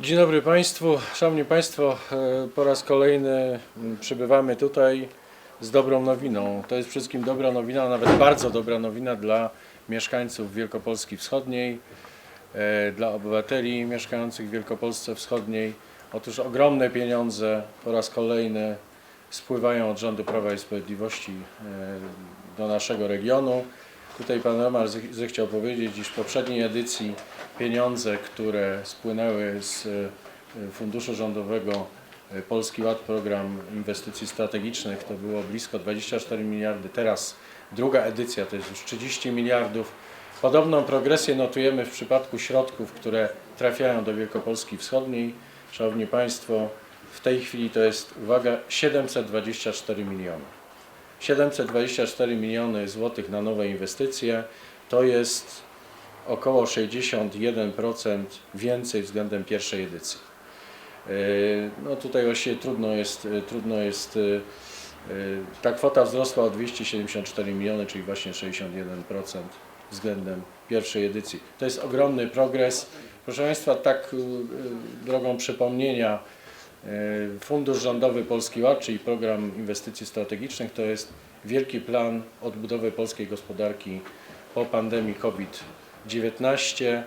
Dzień dobry Państwu. Szanowni Państwo, e, po raz kolejny m, przybywamy tutaj z dobrą nowiną. To jest wszystkim dobra nowina, nawet bardzo dobra nowina dla mieszkańców Wielkopolski Wschodniej, e, dla obywateli mieszkających w Wielkopolsce Wschodniej. Otóż ogromne pieniądze po raz kolejny spływają od rządu Prawa i Sprawiedliwości e, do naszego regionu. Tutaj pan Romar zech- zechciał powiedzieć, iż w poprzedniej edycji pieniądze, które spłynęły z e, funduszu rządowego e, Polski Ład, program inwestycji strategicznych, to było blisko 24 miliardy. Teraz druga edycja to jest już 30 miliardów. Podobną progresję notujemy w przypadku środków, które trafiają do Wielkopolski Wschodniej. Szanowni Państwo, w tej chwili to jest, uwaga, 724 miliony. 724 miliony złotych na nowe inwestycje to jest około 61% więcej względem pierwszej edycji. Yy, No tutaj właściwie trudno jest, yy, trudno jest yy, ta kwota wzrosła o 274 miliony, czyli właśnie 61% względem pierwszej edycji. To jest ogromny progres. Proszę Państwa, tak drogą przypomnienia, Fundusz Rządowy Polski Ład, czyli program inwestycji strategicznych, to jest wielki plan odbudowy polskiej gospodarki po pandemii COVID-19.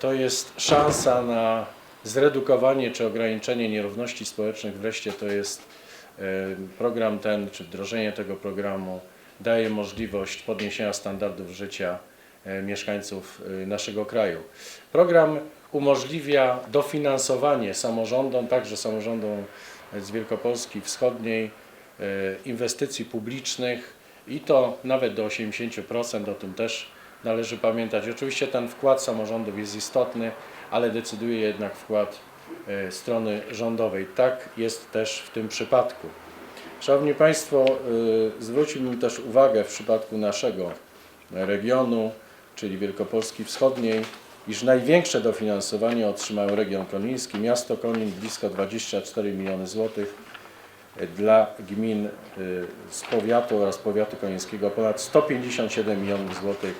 To jest szansa na zredukowanie czy ograniczenie nierówności społecznych. Wreszcie to jest e, program ten, czy wdrożenie tego programu daje możliwość podniesienia standardów życia e, mieszkańców e, naszego kraju. Program umożliwia dofinansowanie samorządom, także samorządom z Wielkopolski Wschodniej, e, inwestycji publicznych i to nawet do 80%, o tym też należy pamiętać. Oczywiście ten wkład samorządów jest istotny, ale decyduje jednak wkład e, strony rządowej. Tak jest też w tym przypadku. Szanowni Państwo, y, zwróciłbym też uwagę w przypadku naszego regionu, czyli Wielkopolski Wschodniej, iż największe dofinansowanie otrzymał region koniński, miasto Konin blisko 24 miliony złotych, y, dla gmin y, z powiatu oraz powiatu konińskiego ponad 157 milionów złotych,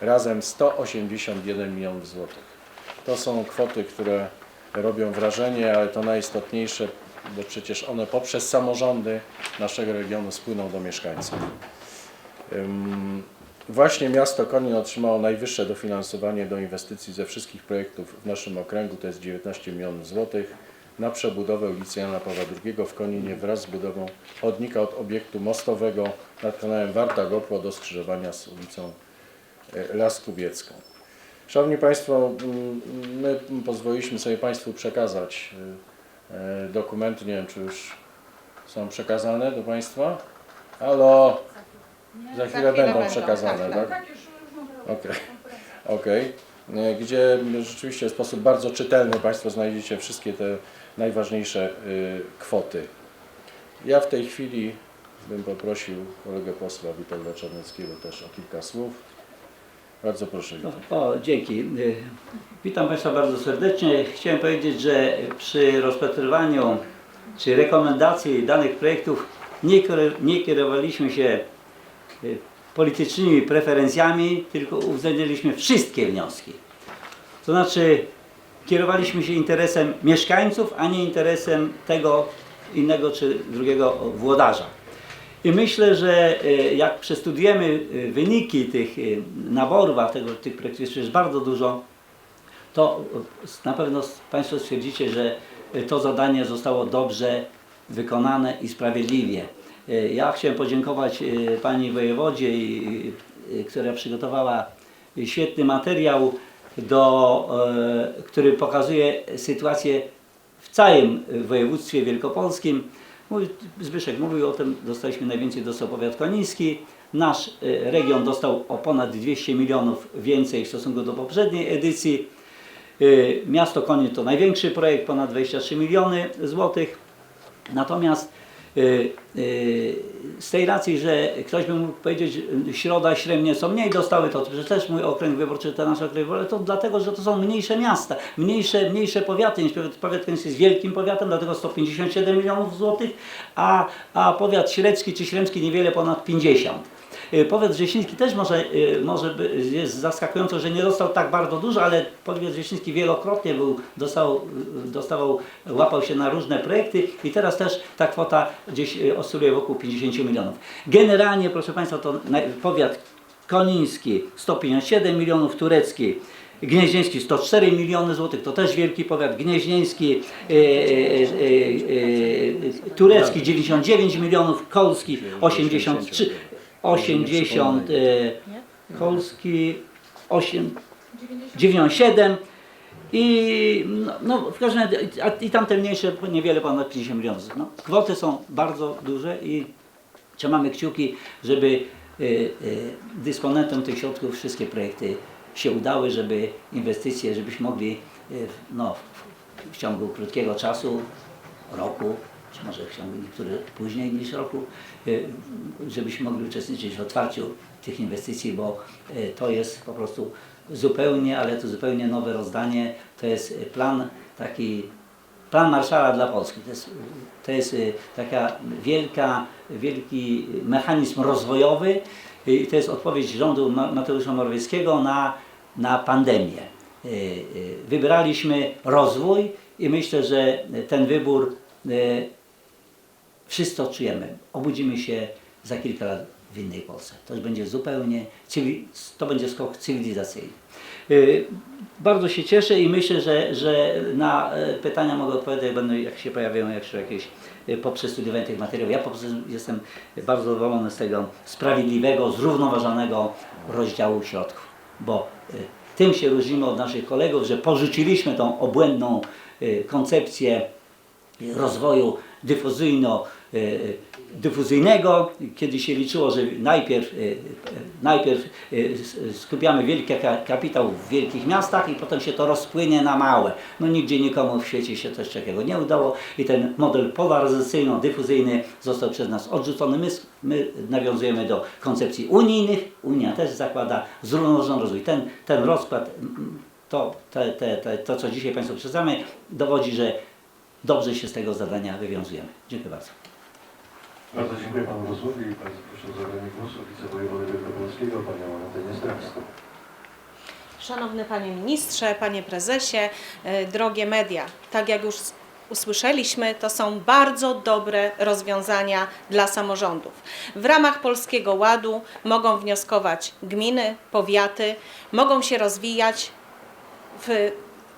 razem 181 milionów złotych. To są kwoty, które robią wrażenie, ale to najistotniejsze, bo przecież one poprzez samorządy naszego regionu spłyną do mieszkańców. Właśnie miasto Konin otrzymało najwyższe dofinansowanie do inwestycji ze wszystkich projektów w naszym okręgu, to jest 19 milionów złotych, na przebudowę ulicy Jana Pawła II w Koninie wraz z budową chodnika od obiektu mostowego nad kanałem Warta Gopło do skrzyżowania z ulicą e, Laskuwiecką. Szanowni Państwo, my pozwoliliśmy sobie Państwu przekazać y, y, dokumenty, nie wiem czy już są przekazane do Państwa. Halo, za chwilę będą przekazane, tak? Tak, mówię. Okej. Okej. Y, Gdzie rzeczywiście w sposób bardzo czytelny Państwo znajdziecie wszystkie te najważniejsze y, kwoty. Ja w tej chwili bym poprosił kolegę posła Witolda Czarneckiego też o kilka słów. Bardzo proszę. No, Witold. o, dzięki. Y, Witam Państwa bardzo serdecznie. Chciałem powiedzieć, że przy rozpatrywaniu czy rekomendacji danych projektów nie, nie kierowaliśmy się politycznymi preferencjami, tylko uwzględniliśmy wszystkie wnioski. To znaczy kierowaliśmy się interesem mieszkańców, a nie interesem tego innego czy drugiego włodarza. I myślę, że e, jak przestudujemy e, wyniki tych naborów, a tego, tych projektów jest bardzo dużo, to na pewno Państwo stwierdzicie, że to zadanie zostało dobrze wykonane i sprawiedliwie. E, Ja chciałem podziękować e, Pani Wojewodzie, i- która przygotowała świetny materiał, do, e, który pokazuje sytuację w całym województwie wielkopolskim. Zbyszek mówił o tym, dostaliśmy najwięcej dostał powiat koniński. Nasz e, region dostał o ponad 200 milionów więcej w stosunku do poprzedniej edycji. E, Miasto Konin to największy projekt, ponad 23 miliony złotych. Natomiast z tej racji, że ktoś by mógł powiedzieć, że Środa, Śremnie są mniej dostały, to przecież też mój okręg wyborczy, ten nasz okręg wyborczy, to dlatego, że to są mniejsze miasta, mniejsze, mniejsze powiaty. niż Powiat, Koniński jest wielkim powiatem, dlatego 157 milionów złotych, a, a powiat średzki czy śremski niewiele ponad 50. Y, Powiat Wrzesiński też może, y, może jest zaskakująco, że nie dostał tak bardzo dużo, ale powiat Wrzesiński wielokrotnie był, dostał, dostawał, łapał się na różne projekty i teraz też ta kwota gdzieś y, oscyluje wokół 50 milionów. Generalnie, proszę Państwa, to powiat koniński 157 milionów, turecki Gnieźnieński 104 miliony złotych, to też wielki powiat. Gnieźnieński, e, e, e, e, turecki 99 milionów, kolski 83, 80, e, kolski 8, 97 i no, no w każdym razie, a, i tamte mniejsze niewiele ponad 50 milionów. No, kwoty są bardzo duże i trzymamy kciuki, żeby y, y, dysponentem tych środków wszystkie projekty się udały, żeby inwestycje, żebyśmy mogli y, no, w ciągu krótkiego czasu, roku, może niektórych później niż roku, y, żebyśmy mogli uczestniczyć w otwarciu tych inwestycji, bo y, to jest po prostu zupełnie, ale to zupełnie nowe rozdanie. To jest plan taki Plan Marszala dla Polski. To jest, to jest y, taka wielka, wielki mechanizm rozwojowy i to jest odpowiedź rządu Ma- Mateusza Morawieckiego na, na pandemię. Wybraliśmy rozwój i myślę, że ten wybór wszyscy odczujemy. Obudzimy się za kilka lat w innej Polsce. To będzie zupełnie, to będzie skok cywilizacyjny. Y, Bardzo się cieszę i myślę, że, że na e, pytania mogę odpowiadać, będą jak się pojawiają jeszcze jakieś e, po przestudiowaniu tych materiałów. Ja po prostu jestem bardzo zadowolony z tego sprawiedliwego, zrównoważonego rozdziału środków, bo tym się różnimy od naszych kolegów, że porzuciliśmy tą obłędną koncepcję rozwoju dyfuzyjno, dyfuzyjnego, kiedy się liczyło, że najpierw, e, e, najpierw e, skupiamy wielki ka- kapitał w wielkich miastach i potem się to rozpłynie na małe. No nigdzie nikomu w świecie się coś takiego nie udało i ten model polaryzacyjno-dyfuzyjny został przez nas odrzucony. My, my nawiązujemy do koncepcji unijnych. Unia też zakłada zrównoważony rozwój. Ten, ten rozkład, to, te, te, te, to co dzisiaj Państwu przedstawiamy, dowodzi, że dobrze się z tego zadania wywiązujemy. Dziękuję bardzo. Bardzo dziękuję panu posłowi i bardzo proszę o zabranie głosu wicewojewody wielkopolskiego, panią Anetę Niestrawską. Szanowny Panie Ministrze, Panie Prezesie, e, drogie media, tak jak już usłyszeliśmy, to są bardzo dobre rozwiązania dla samorządów. W ramach Polskiego Ładu mogą wnioskować gminy, powiaty, mogą się rozwijać w,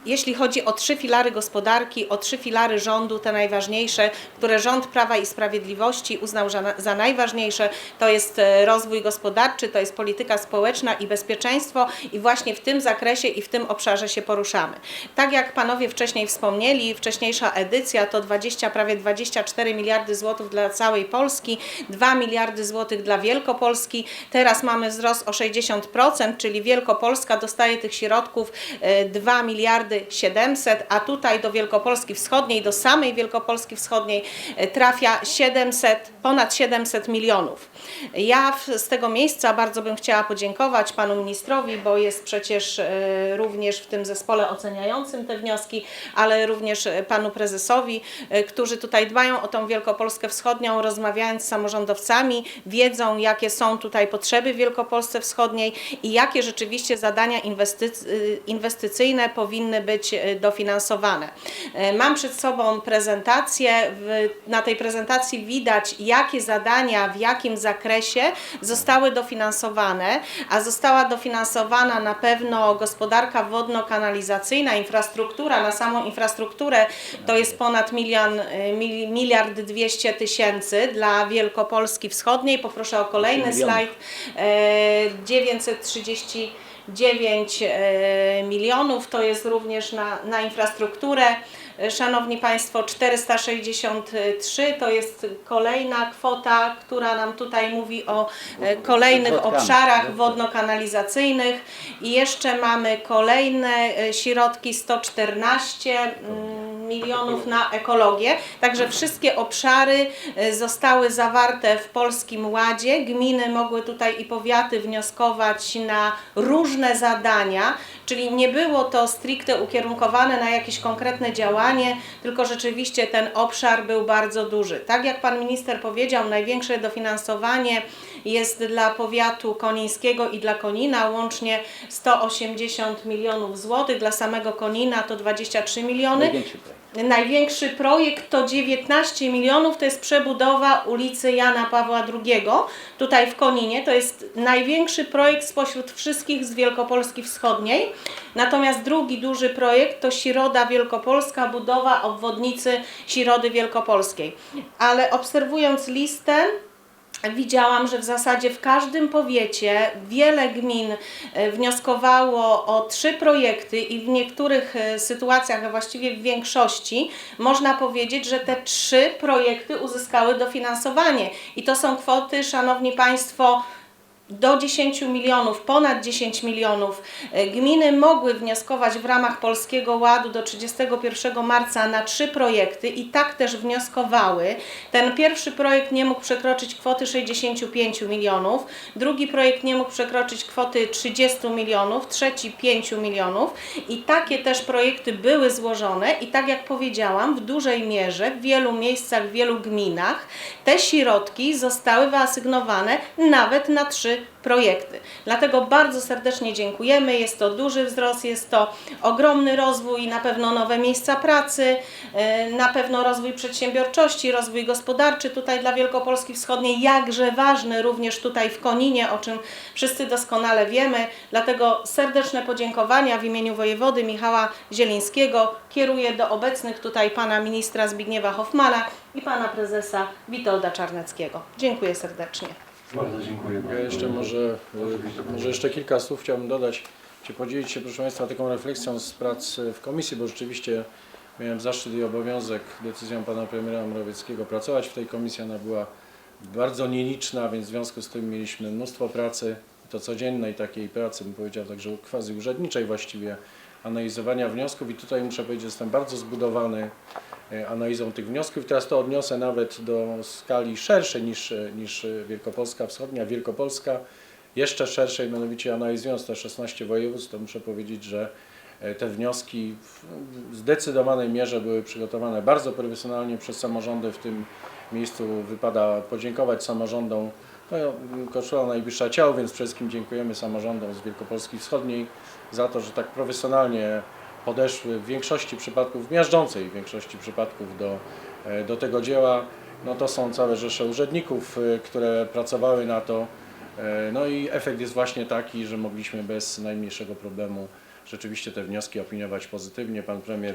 jeśli chodzi o trzy filary gospodarki, o trzy filary rządu, te najważniejsze, które rząd Prawa i Sprawiedliwości uznał za, na- za najważniejsze, to jest e, rozwój gospodarczy, to jest polityka społeczna i bezpieczeństwo i właśnie w tym zakresie i w tym obszarze się poruszamy. Tak jak panowie wcześniej wspomnieli, wcześniejsza edycja to 20, prawie 24 miliardy złotych dla całej Polski, 2 miliardy złotych dla Wielkopolski. Teraz mamy wzrost o 60%, czyli Wielkopolska dostaje tych środków e, 2 miliardy 700, a tutaj do Wielkopolski Wschodniej, do samej Wielkopolski Wschodniej e, trafia 700, ponad 700 milionów. Ja z tego miejsca bardzo bym chciała podziękować panu ministrowi, bo jest przecież e, również w tym zespole oceniającym te wnioski, ale również e, panu prezesowi, którzy tutaj dbają o tą Wielkopolskę Wschodnią, rozmawiając z samorządowcami, wiedzą jakie są tutaj potrzeby w Wielkopolsce Wschodniej i jakie rzeczywiście zadania inwestyc- inwestycyjne powinny być e, dofinansowane. E, mam przed sobą prezentację. Na tej prezentacji widać, jakie zadania w jakim zakresie zostały dofinansowane, a została dofinansowana na pewno gospodarka wodno-kanalizacyjna, infrastruktura, na samą infrastrukturę to jest ponad milion, e, miliard dwieście tysięcy dla Wielkopolski Wschodniej. Poproszę o kolejny slajd. 930 9 e, milionów. To jest również na, na infrastrukturę. E, szanowni Państwo, 463 to jest kolejna kwota, która nam tutaj mówi o e, kolejnych obszarach wodno-kanalizacyjnych i jeszcze mamy kolejne środki 114 milionów na ekologię. Także wszystkie obszary e, zostały zawarte w Polskim Ładzie. Gminy mogły tutaj i powiaty wnioskować na różne zadania, Czyli nie było to stricte ukierunkowane na jakieś konkretne działanie, tylko rzeczywiście ten obszar był bardzo duży. Tak jak pan minister powiedział, największe dofinansowanie jest dla powiatu konińskiego i dla Konina łącznie 180 milionów złotych, dla samego Konina to 23 miliony. Największy projekt. Największy projekt to 19 milionów, to jest przebudowa ulicy Jana Pawła II, tutaj w Koninie. To jest największy projekt spośród wszystkich z Wielkopolski Wschodniej. Natomiast drugi duży projekt to Środa Wielkopolska, budowa obwodnicy Środy Wielkopolskiej. Ale obserwując listę, Widziałam, że w zasadzie w każdym powiecie wiele gmin e, wnioskowało o trzy projekty i w niektórych e, sytuacjach, a właściwie w większości, można powiedzieć, że te trzy projekty uzyskały dofinansowanie. I to są kwoty, Szanowni Państwo, do 10 milionów, ponad 10 milionów. E, Gminy mogły wnioskować w ramach Polskiego Ładu do 31 marca na trzy projekty i tak też wnioskowały. Ten pierwszy projekt nie mógł przekroczyć kwoty 65 milionów, drugi projekt nie mógł przekroczyć kwoty 30 milionów, trzeci 5 milionów i takie też projekty były złożone i tak jak powiedziałam, w dużej mierze w wielu miejscach, w wielu gminach te środki zostały wyasygnowane nawet na trzy projekty. Dlatego bardzo serdecznie dziękujemy. Jest to duży wzrost, jest to ogromny rozwój, na pewno nowe miejsca pracy, e, na pewno rozwój przedsiębiorczości, rozwój gospodarczy tutaj dla Wielkopolski Wschodniej, jakże ważny również tutaj w Koninie, o czym wszyscy doskonale wiemy. Dlatego serdeczne podziękowania w imieniu wojewody Michała Zielińskiego kieruję do obecnych tutaj pana ministra Zbigniewa Hoffmana i pana prezesa Witolda Czarneckiego. Dziękuję serdecznie. Bardzo dziękuję. Ja jeszcze może, e, może jeszcze kilka słów chciałbym dodać, czy podzielić się proszę Państwa taką refleksją z prac w komisji, bo rzeczywiście miałem zaszczyt i obowiązek decyzją Pana Premiera Morawieckiego pracować w tej komisji. Ona była bardzo nieliczna, więc w związku z tym mieliśmy mnóstwo pracy, to codziennej takiej pracy, bym powiedział także quasi urzędniczej właściwie, analizowania wniosków i tutaj muszę powiedzieć, że jestem bardzo zbudowany e, analizą tych wniosków. Teraz to odniosę nawet do skali szerszej niż, e, niż Wielkopolska Wschodnia. Wielkopolska jeszcze szerszej, mianowicie analizując te 16 województw, to muszę powiedzieć, że e, te wnioski w zdecydowanej mierze były przygotowane bardzo profesjonalnie przez samorządy. W tym miejscu wypada podziękować samorządom. No, koszula najwyższa ciał, więc przede wszystkim dziękujemy samorządom z Wielkopolski Wschodniej za to, że tak profesjonalnie podeszły w większości przypadków, w miażdżącej większości przypadków do, e, do tego dzieła. No to są całe rzesze urzędników, e, które pracowały na to. E, No i efekt jest właśnie taki, że mogliśmy bez najmniejszego problemu rzeczywiście te wnioski opiniować pozytywnie. Pan premier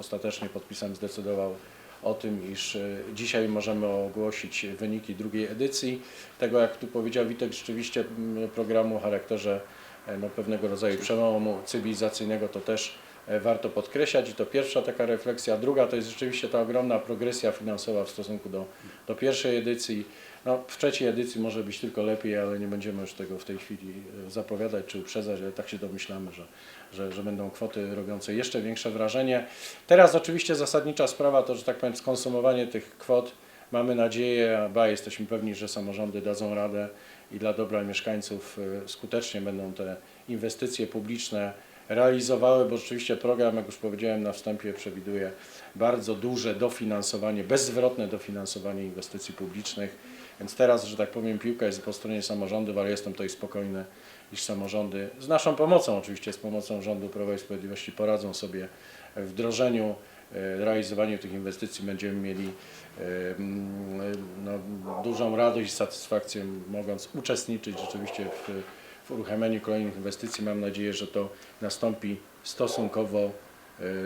ostatecznie podpisem zdecydował o tym, iż e, dzisiaj możemy ogłosić wyniki drugiej edycji. Tego, jak tu powiedział Witek, rzeczywiście m, programu o charakterze e, no, pewnego rodzaju przełomu cywilizacyjnego to też e, warto podkreślać i to pierwsza taka refleksja. Druga to jest rzeczywiście ta ogromna progresja finansowa w stosunku do, do pierwszej edycji. No, w trzeciej edycji może być tylko lepiej, ale nie będziemy już tego w tej chwili e, zapowiadać czy uprzedzać, ale tak się domyślamy, że, że, że będą kwoty robiące jeszcze większe wrażenie. Teraz oczywiście zasadnicza sprawa to, że tak powiem, skonsumowanie tych kwot. Mamy nadzieję, ba jesteśmy pewni, że samorządy dadzą radę i dla dobra mieszkańców e, skutecznie będą te inwestycje publiczne realizowały, bo rzeczywiście program, jak już powiedziałem na wstępie, przewiduje bardzo duże dofinansowanie, bezzwrotne dofinansowanie inwestycji publicznych. Więc teraz, że tak powiem, piłka jest po stronie samorządów, ale jestem tutaj spokojny, iż samorządy z naszą pomocą, oczywiście z pomocą rządu Prawa i Sprawiedliwości poradzą sobie w wdrożeniu, e, realizowaniu tych inwestycji. Będziemy mieli e, mm, no, dużą radość i satysfakcję mogąc uczestniczyć rzeczywiście w, w uruchamianiu kolejnych inwestycji. Mam nadzieję, że to nastąpi stosunkowo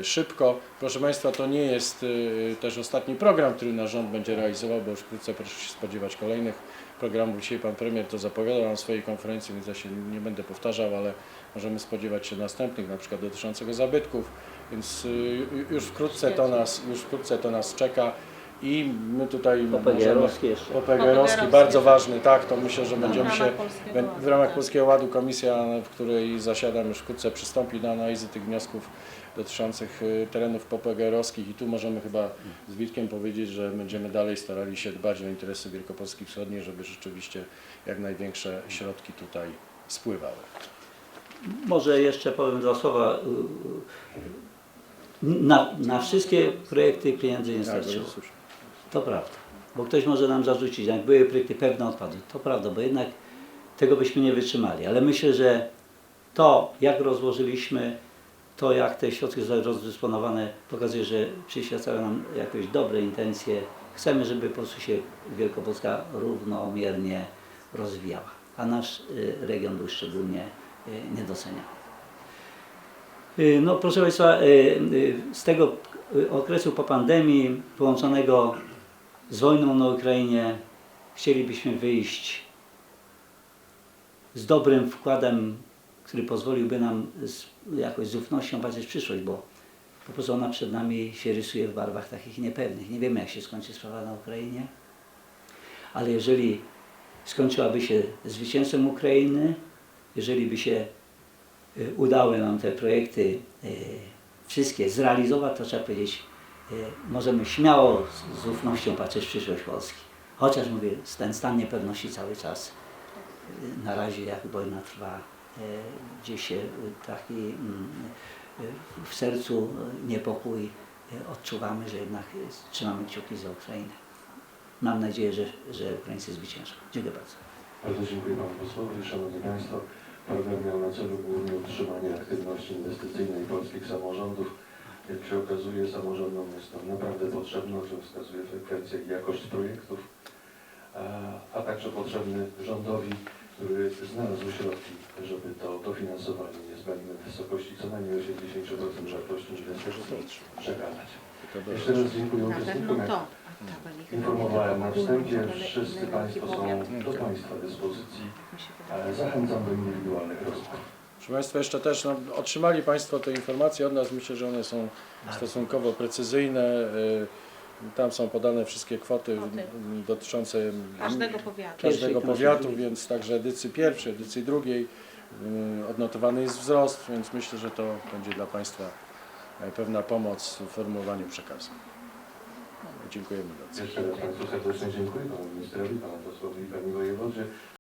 szybko. Proszę Państwa, to nie jest e, też ostatni program, który nasz rząd będzie realizował, bo już wkrótce proszę się spodziewać kolejnych programów. Dzisiaj Pan Premier to zapowiadał na swojej konferencji, więc ja się nie będę powtarzał, ale możemy spodziewać się następnych, na przykład dotyczącego zabytków, więc ju- już wkrótce to nas, już wkrótce to nas czeka i my tutaj możemy... Popegeerowski jeszcze. Popegeerowski. bardzo ważny, tak, to myślę, że będziemy się Polskiego. W ramach Polskiego Ładu komisja, w której zasiadam już wkrótce, przystąpi do analizy tych wniosków dotyczących y, terenów popegeerowskich i tu możemy chyba z Witkiem powiedzieć, że będziemy dalej starali się dbać o interesy Wielkopolski Wschodniej, żeby rzeczywiście jak największe środki tutaj spływały. może jeszcze powiem dwa słowa. y, y, Na, na wszystkie projekty pieniędzy nie Tak, starczyło. To prawda. Bo ktoś może nam zarzucić, jak były projekty pewne odpadły. To prawda, bo jednak tego byśmy nie wytrzymali. Ale myślę, że to, jak rozłożyliśmy, to jak te środki zostały rozdysponowane, pokazuje, że przyświecają nam jakieś dobre intencje. Chcemy, żeby po prostu się Wielkopolska równomiernie rozwijała, a nasz y, region był szczególnie y, niedoceniany. Y, No proszę Państwa, z tego okresu po pandemii połączonego z wojną na Ukrainie chcielibyśmy wyjść z dobrym wkładem, który pozwoliłby nam z, jakoś z ufnością patrzeć w przyszłość, bo po prostu ona przed nami się rysuje w barwach takich niepewnych. Nie wiemy, jak się skończy sprawa na Ukrainie, ale jeżeli skończyłaby się zwycięstwem Ukrainy, jeżeli by się y, udały nam te projekty y, wszystkie zrealizować, to trzeba powiedzieć, możemy śmiało z, ufnością patrzeć w przyszłość Polski. Chociaż mówię, ten stan niepewności cały czas y, na razie jak wojna trwa, y, gdzieś się y, taki mm, y, w sercu y, niepokój y, odczuwamy, że jednak y, trzymamy kciuki za Ukrainę. Mam nadzieję, że, że Ukraińcy zwyciężą. Dziękuję bardzo. Bardzo dziękuję Panu posłowi. Szanowni Państwo, program miał na celu głównie utrzymanie aktywności inwestycyjnej polskich samorządów. Jak się okazuje, samorządom jest to naprawdę potrzebne, o czym wskazuje frekwencja i jakość projektów, a, a także potrzebny rządowi, który znalazł środki, żeby to dofinansowanie niezbędne w wysokości co najmniej 80% wartości inwestycji przekazać. Jeszcze raz dziękuję uczestnikom. Jak to. Informowałem na wstępie, wszyscy Państwo są do Państwa dyspozycji. ale Zachęcam do indywidualnych rozmów. Proszę Państwa, jeszcze też no, otrzymali Państwo te informacje od nas. Myślę, że one są stosunkowo precyzyjne. Y, Tam są podane wszystkie kwoty Kwoty. mm, dotyczące Każdego powiatu. każdego powiatu, więc także edycji pierwszej, edycji drugiej y, odnotowany jest wzrost, więc myślę, że to będzie dla Państwa e, pewna pomoc w formułowaniu przekazu. Dziękujemy bardzo. Jeszcze raz Państwu serdecznie dziękuję, Panu Ministrowi, Panu Posłowi i Pani Wojewodzie.